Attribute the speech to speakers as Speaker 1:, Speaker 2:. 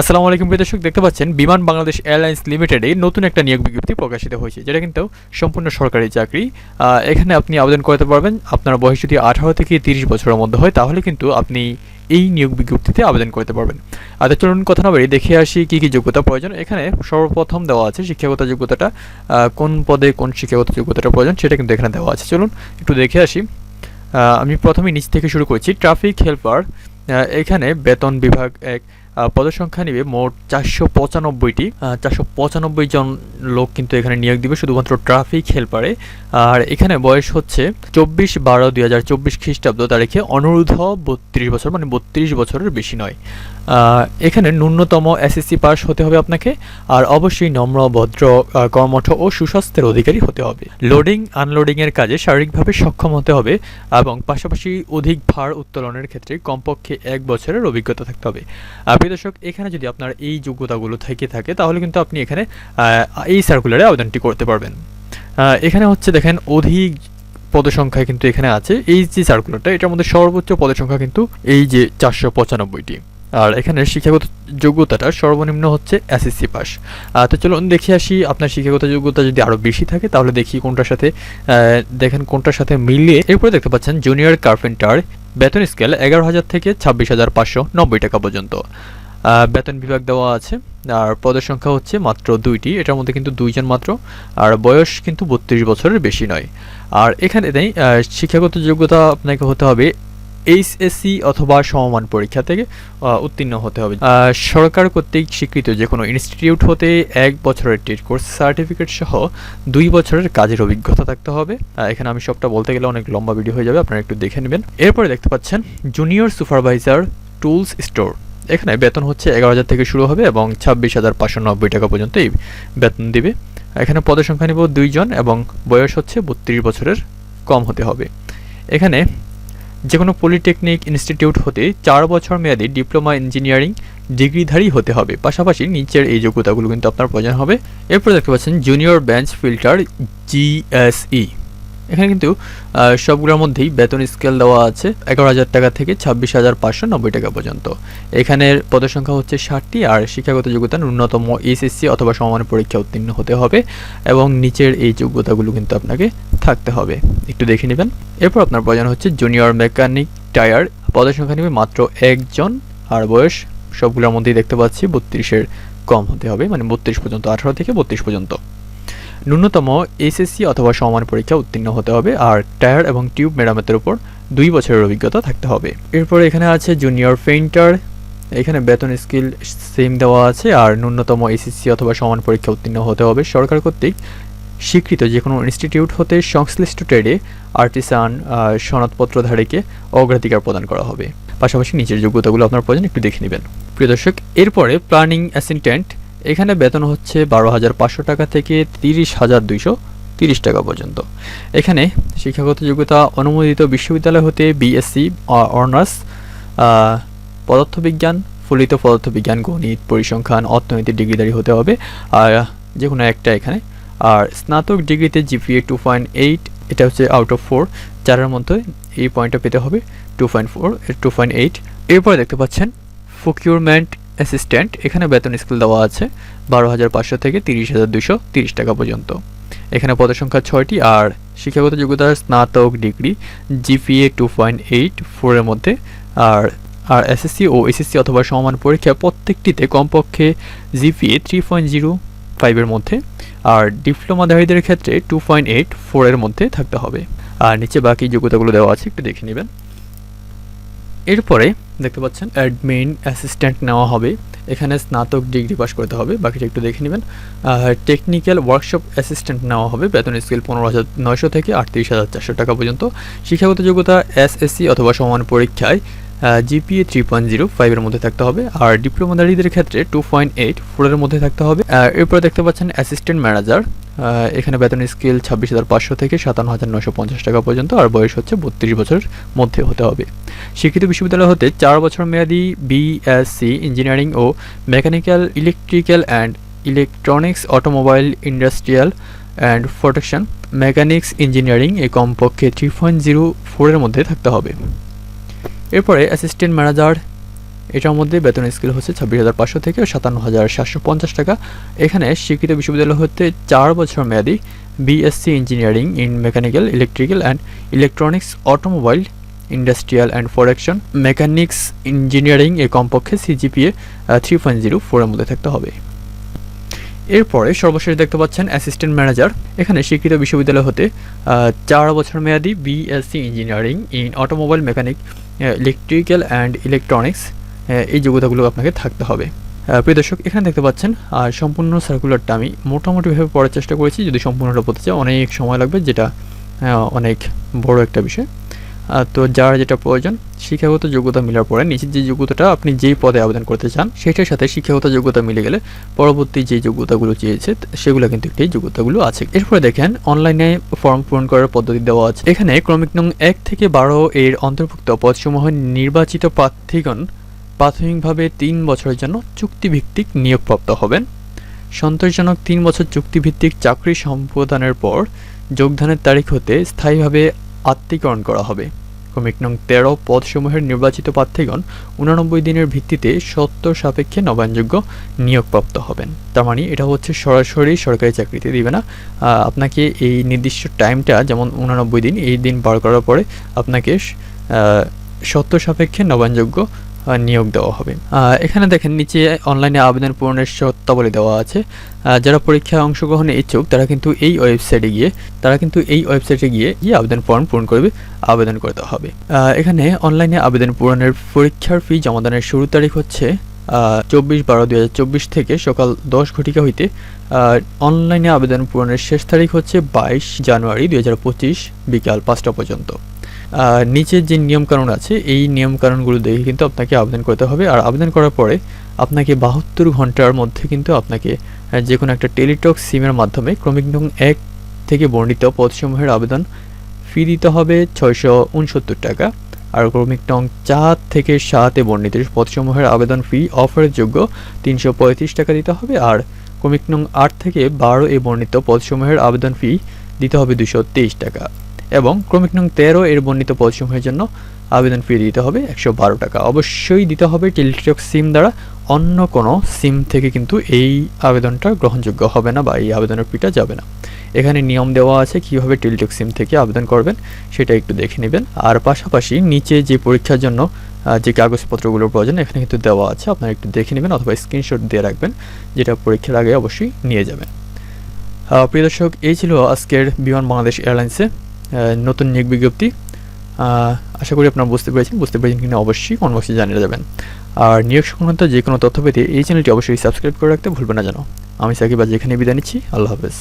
Speaker 1: আসসালামু আলাইকুম প্রিয় দর্শক, দেখতে পাচ্ছেন বিমান বাংলাদেশ এয়ারলাইন্স লিমিটেডে নতুন একটা নিয়োগ বিজ্ঞপ্তি প্রকাশিত হয়েছে, যেটা কিন্তু সম্পূর্ণ সরকারি চাকরি। এখানে আপনি আবেদন করতে পারবেন, আপনার বয়স যদি আঠারো থেকে তিরিশ বছরের মধ্যে হয়, তাহলে কিন্তু আপনি এই নিয়োগ বিজ্ঞপ্তিতে আবেদন করতে পারবেন। আর চলুন কথা না বাড়ি দেখে আসি কী কী যোগ্যতা প্রয়োজন। এখানে সর্বপ্রথম দেওয়া আছে শিক্ষাগত যোগ্যতাটা কোন পদে কোন শিক্ষাগত যোগ্যতাটা প্রয়োজন সেটা কিন্তু এখানে দেওয়া আছে। চলুন একটু দেখে আসি। আমি প্রথমে নিচ থেকে শুরু করছি, ট্রাফিক হেল্পার এখানে বেতন বিভাগ এক পদসংখ্যা নিবে মোট চারশো পঁচানব্বইটি। চারশো পঁচানব্বই জন লোক কিন্তু এখানে নিয়োগ দিবে, শুধুমাত্র ট্রাফিক হেল্পারে। আর এখানে বয়স হচ্ছে চব্বিশ বারো দুই হাজার চব্বিশ খ্রিস্টাব্দ তারিখে, অনুরোধ বত্রিশ বছর মানে বত্রিশ বছরের বেশি নয়। এখানে ন্যূনতম এসএসসি পাস হতে হবে আপনাকে, আর অবশ্যই নম্র, ভদ্র কর্মঠ ও সুস্বাস্থ্যের অধিকারী হতে হবে। লোডিং আনলোডিং এর কাজে শারীরিকভাবে সক্ষম হতে হবে এবং পাশাপাশি অধিক ভার উত্তোলনের ক্ষেত্রে কমপক্ষে এক বছরের অভিজ্ঞতা থাকতে হবে। প্রিয় দর্শক, এখানে যদি আপনার এই যোগ্যতাগুলো থেকে থাকে, তাহলে কিন্তু আপনি এখানে এই সার্কুলারে আবেদনটি করতে পারবেন। এখানে হচ্ছে দেখেন, অধিক পদসংখ্যা কিন্তু এখানে আছে। এই যে সার্কুলারটা এটার মধ্যে সর্বোচ্চ পদসংখ্যা কিন্তু এই যে চারশো পঁচানব্বইটি। আর এখানে শিক্ষাগত যোগ্যতাটা সর্বনিম্ন হচ্ছে এসএসসি পাস তো চলুন দেখে আসি, আপনার শিক্ষাগত যোগ্যতা যদি আরও বেশি থাকে, তাহলে দেখি কোনটার সাথে দেখেন কোনটার সাথে মিলিয়ে, এরপরে দেখতে পাচ্ছেন জুনিয়র কার্পেন্টার বেতন স্কেল এগারো হাজার থেকে ছাব্বিশ হাজার পাঁচশো নব্বই টাকা পর্যন্ত। বেতন বিভাগ দেওয়া আছে, আর পদের সংখ্যা হচ্ছে মাত্র দুইটি, এটার মধ্যে কিন্তু দুইজন মাত্র, আর বয়স কিন্তু বত্রিশ বছরের বেশি নয়। আর এখানে নেই শিক্ষাগত যোগ্যতা আপনাকে হতে হবে এইচএসসি অথবা সমমান পরীক্ষা থেকে উত্তীর্ণ হতে হবে। সরকার কর্তৃক স্বীকৃত যে কোনো ইনস্টিটিউট হতে এক বছরের টেট কোর্স সার্টিফিকেট সহ দুই বছরের কাজের অভিজ্ঞতা থাকতে হবে। এখানে আমি সবটা বলতে গেলে অনেক লম্বা ভিডিও হয়ে যাবে, আপনারা একটু দেখে নেবেন। এরপরে দেখতে পাচ্ছেন জুনিয়র সুপারভাইজার টুলস স্টোর এখানে বেতন হচ্ছে এগারো হাজার থেকে শুরু হবে এবং ছাব্বিশ হাজার পাঁচশো নব্বই টাকা পর্যন্ত এই বেতন দিবে। এখানে পদের সংখ্যা নিব দুইজন এবং বয়স হচ্ছে বত্রিশ বছরের কম হতে হবে। এখানে যে কোনো পলিটেকনিক ইনস্টিটিউট হতে চার বছর মেয়াদী ডিপ্লোমা ইঞ্জিনিয়ারিং ডিগ্রিধারী হতে হবে। পাশাপাশি নিচের এই যোগ্যতাগুলো কিন্তু আপনার প্রয়োজন হবে। এরপর দেখতে পাচ্ছেন, জুনিয়র ব্যাঞ্চ ফিল্টার জিএসই এখানে কিন্তু সবগুলোর মধ্যেই বেতন স্কেল দেওয়া আছে এগারো হাজার টাকা থেকে ছাব্বিশ হাজার পাঁচশো নব্বই টাকা পর্যন্ত। এখানের পদসংখ্যা হচ্ছে ষাটটি আর শিক্ষাগত যোগ্যতা ন্যূনতম এইচএসসি অথবা সমানের পরীক্ষা উত্তীর্ণ হতে হবে এবং নিচের এই যোগ্যতাগুলো কিন্তু আপনাকে থাকতে হবে। একটু দেখে নেবেন। এরপর আপনার প্রয়োজন হচ্ছে জুনিয়র মেকানিক টায়ার পদের সংখ্যা নেবে মাত্র একজন আর বয়স সবগুলোর মধ্যেই দেখতে পাচ্ছি বত্রিশের কম হতে হবে মানে বত্রিশ পর্যন্ত আঠারো থেকে বত্রিশ পর্যন্ত। ন্যূনতম এসএসসি অথবা সমান পরীক্ষা উত্তীর্ণ হতে হবে আর টায়ার এবং টিউব মেরামতের উপর দুই বছরের অভিজ্ঞতা থাকতে হবে। এরপর এখানে আছে জুনিয়র পেইন্টার, এখানে বেতন স্কিল সেম দেওয়া আছে আর ন্যূনতম এসএসসি অথবা সমান পরীক্ষা উত্তীর্ণ হতে হবে। সরকার কর্তৃক স্বীকৃত যে কোনো ইনস্টিটিউট হতে সংশ্লিষ্ট ট্রেডে আর্টিসান সনদপত্রধারীকে অগ্রাধিকার প্রদান করা হবে। পাশাপাশি নিচের যোগ্যতাগুলো আপনার প্রয়োজন, একটু দেখে নেবেন। প্রিয় দর্শক, এরপরে প্ল্যানিং অ্যাসিস্ট্যান্ট এখানে বেতন হচ্ছে বারো হাজার পাঁচশো টাকা থেকে তিরিশ হাজার দুইশো তিরিশ টাকা পর্যন্ত। এখানে শিক্ষাগত যোগ্যতা অনুমোদিত বিশ্ববিদ্যালয় হতে বিএসসি অনার্স পদার্থবিজ্ঞান, ফলিত পদার্থবিজ্ঞান, গণিত, পরিসংখ্যান অর্থনীতি ডিগ্রিধারী হতে হবে। আর যে কোনো একটা এখানে। আর স্নাতক ডিগ্রিতে জিপিএ টু পয়েন্ট এইট এটা হচ্ছে আউট অফ ফোর চারের মধ্যে এই পয়েন্টটা পেতে হবে two point four two point eight এরপরে দেখতে পাচ্ছেন প্রকিউরমেন্ট অ্যাসিস্ট্যান্ট এখানে বেতন স্কেল দেওয়া আছে বারো হাজার পাঁচশো থেকে তিরিশ হাজার দুশো তিরিশ টাকা পর্যন্ত। এখানে পদের সংখ্যা ছয়টি আর শিক্ষাগত যোগ্যতার স্নাতক, degree GPA two point eight ফোরের মধ্যে আর আর এসএসসি ও এসএসসি অথবা সমান পরীক্ষা প্রত্যেকটিতে কমপক্ষে জিপিএ থ্রি পয়েন্ট জিরো ফাইভের মধ্যে আর ডিপ্লোমাধারীদের ক্ষেত্রে টু পয়েন্ট এইট ফোরের মধ্যে থাকতে হবে। আর নিচে বাকি যোগ্যতাগুলো দেওয়া আছে, একটু দেখে নেবেন। এরপরে দেখতে পাচ্ছেন অ্যাডমিন অ্যাসিস্ট্যান্ট নেওয়া হবে। এখানে স্নাতক ডিগ্রি পাস করতে হবে, বাকিটা একটু দেখে নেবেন। টেকনিক্যাল ওয়ার্কশপ অ্যাসিস্ট্যান্ট নেওয়া হবে, বেতন স্কেল পনেরো হাজার নয়শো থেকে আটত্রিশ হাজার চারশো টাকা পর্যন্ত। শিক্ষাগত যোগ্যতা এসএসসি অথবা সমান পরীক্ষায় জিপিএ থ্রি পয়েন্ট জিরো ফাইভের মধ্যে থাকতে হবে। আর ডিপ্লোমাধারীদের ক্ষেত্রে টু পয়েন্ট এইট ফোরের মধ্যে থাকতে হবে। এরপরে দেখতে পাচ্ছেন অ্যাসিস্ট্যান্ট ম্যানেজার এখানে বেতন স্কেল ছাব্বিশ হাজার পাঁচশো থেকে সাতান্ন হাজার নশো পঞ্চাশ টাকা পর্যন্ত, আর বয়স হচ্ছে বত্রিশ বছরের মধ্যে হতে হবে। শিক্ষিত বিশ্ববিদ্যালয় হতে চার বছর মেয়াদী BSc engineering O mechanical electrical and electronics automobile industrial and protection mechanics engineering এ কমপক্ষে থ্রি পয়েন্ট জিরো ফোরের মধ্যে থাকতে হবে। এরপরে অ্যাসিস্ট্যান্ট ম্যানেজার এটার মধ্যে বেতন স্কেল হচ্ছে ছাব্বিশ হাজার পাঁচশো থেকে সাতান্ন হাজার সাতশো পঞ্চাশ টাকা। এখানে স্বীকৃত বিশ্ববিদ্যালয় হতে চার বছর মেয়াদি BSc engineering in mechanical electrical and electronics automobile industrial and production mechanics engineering এ কমপক্ষে সিজিপিএ থ্রি পয়েন্ট জিরো ফোরের মধ্যে থাকতে হবে। এরপরে সর্বশেষ দেখতে পাচ্ছেন অ্যাসিস্ট্যান্ট ম্যানেজার এখানে স্বীকৃত বিশ্ববিদ্যালয় হতে চার বছর মেয়াদি BSc engineering in automobile mechanic electrical and electronics এই যোগ্যতাগুলো আপনাকে থাকতে হবে। প্রিয় দর্শক, এখানে দেখতে পাচ্ছেন আর সম্পূর্ণ সার্কুলারটা আমি মোটামুটিভাবে পড়ার চেষ্টা করেছি, যদি সম্পূর্ণটা পড়তে চাই অনেক সময় লাগবে, যেটা অনেক বড় একটা বিষয়। তো যার যেটা প্রয়োজন, শিক্ষাগত যোগ্যতা মিলার পরে নিচের যে যোগ্যতাটা আপনি যেই পদে আবেদন করতে চান, সেটার সাথে শিক্ষাগত যোগ্যতা মিলে গেলে পরবর্তী যে যোগ্যতাগুলো চেয়েছে, সেগুলো কিন্তু একটি যোগ্যতাগুলো আছে। এরপরে দেখেন অনলাইনে ফর্ম পূরণ করার পদ্ধতি দেওয়া আছে। এখানে ক্রমিক নং এক থেকে বারো এর অন্তর্ভুক্ত পদসমূহ নির্বাচিত প্রার্থীগণ প্রাথমিকভাবে তিন বছরের জন্য চুক্তিভিত্তিক নিয়োগপ্রাপ্ত হবেন। সন্তোষজনক তিন বছর চুক্তিভিত্তিক চাকরি সম্প্রদানের পর যোগদানের তারিখ হতে স্থায়ীভাবে আত্মীকরণ করা হবে। ক্রমিক নং তেরো পদসমূহের নির্বাচিত প্রার্থীগণ উনানব্বই দিনের ভিত্তিতে সত্য সাপেক্ষে নবায়নযোগ্য নিয়োগপ্রাপ্ত হবেন। তার মানে এটা হচ্ছে সরাসরি সরকারি চাকরিতে দিবে না। আপনাকে এই নির্দিষ্ট টাইমটা যেমন উনানব্বই দিন, এই দিন বার করার পরে আপনাকে সত্য সাপেক্ষে নবায়নযোগ্য নিয়োগ দেওয়া হবে। এখানে দেখেন নিচে অনলাইনে আবেদন পূরণের শর্তাবলী দেওয়া আছে। যারা পরীক্ষায় অংশগ্রহণে ইচ্ছুক, তারা কিন্তু এই ওয়েবসাইটে গিয়ে, তারা কিন্তু এই ওয়েবসাইটে গিয়ে গিয়ে আবেদন ফর্ম পূরণ করবে, আবেদন করতে হবে। এখানে অনলাইনে আবেদন পূরণের পরীক্ষার ফি জমাদানের শুরু তারিখ হচ্ছে চব্বিশ বারো হাজার চব্বিশ থেকে সকাল দশ ঘটিকা হইতে অনলাইনে আবেদন পূরণের শেষ তারিখ হচ্ছে বাইশ জানুয়ারি দুই হাজার পঁচিশ বিকাল পাঁচটা পর্যন্ত। নিচের যে নিয়মকানুন আছে, এই নিয়মকানুনগুলো দেখে কিন্তু আপনাকে আবেদন করতে হবে। আর আবেদন করার পরে আপনাকে বাহাত্তর ঘণ্টার মধ্যে কিন্তু আপনাকে যে কোনো একটা টেলিটক সিমের মাধ্যমে ক্রমিক নং এক থেকে বর্ণিত পদসমূহের আবেদন ফি দিতে হবে ছয়শো উনসত্তর টাকা। আর ক্রমিক নং চার থেকে সাতে বর্ণিত পদসমূহের আবেদন ফি অফারের যোগ্য তিনশো পঁয়ত্রিশ টাকা দিতে হবে। আর ক্রমিক নং আট থেকে বারো এ বর্ণিত পদসমূহের আবেদন ফি দিতে হবে দুশো তেইশ টাকা। এবং ক্রমিক নং তেরো এর বর্ণিত পদসমূহের জন্য আবেদন ফি দিতে হবে একশো বারো টাকা। অবশ্যই দিতে হবে টেলিটক সিম দ্বারা, অন্য কোনো সিম থেকে কিন্তু এই আবেদনটা গ্রহণযোগ্য হবে না বা এই আবেদনের ফিটা যাবে না। এখানে নিয়ম দেওয়া আছে কীভাবে টেলিটক সিম থেকে আবেদন করবেন, সেটা একটু দেখে নেবেন। আর পাশাপাশি নিচে যে পরীক্ষার জন্য যে কাগজপত্রগুলোর প্রয়োজন, এখানে কিন্তু দেওয়া আছে, আপনারা একটু দেখে নেবেন অথবা স্ক্রিনশট দিয়ে রাখবেন, যেটা পরীক্ষার আগে অবশ্যই নিয়ে যাবেন। প্রিয় দর্শক, এই ছিল আজকের বিমান বাংলাদেশ এয়ারলাইন্সে। নতুন নিয়োগ বিজ্ঞপ্তি। আশা করি আপনারা বুঝতে পেরেছেন বুঝতে পেরেছেন কিনা অবশ্যই কমেন্ট বক্সে জানিয়ে যাবেন আর নিয়োগ সংক্রান্ত যে কোনো তথ্য পেতে এই চ্যানেলটি অবশ্যই সাবস্ক্রাইব করে রাখতে ভুলবেন না যেন। আমি সাকিব আজ এখানে বিদায় নিচ্ছি, আল্লাহ হাফেজ।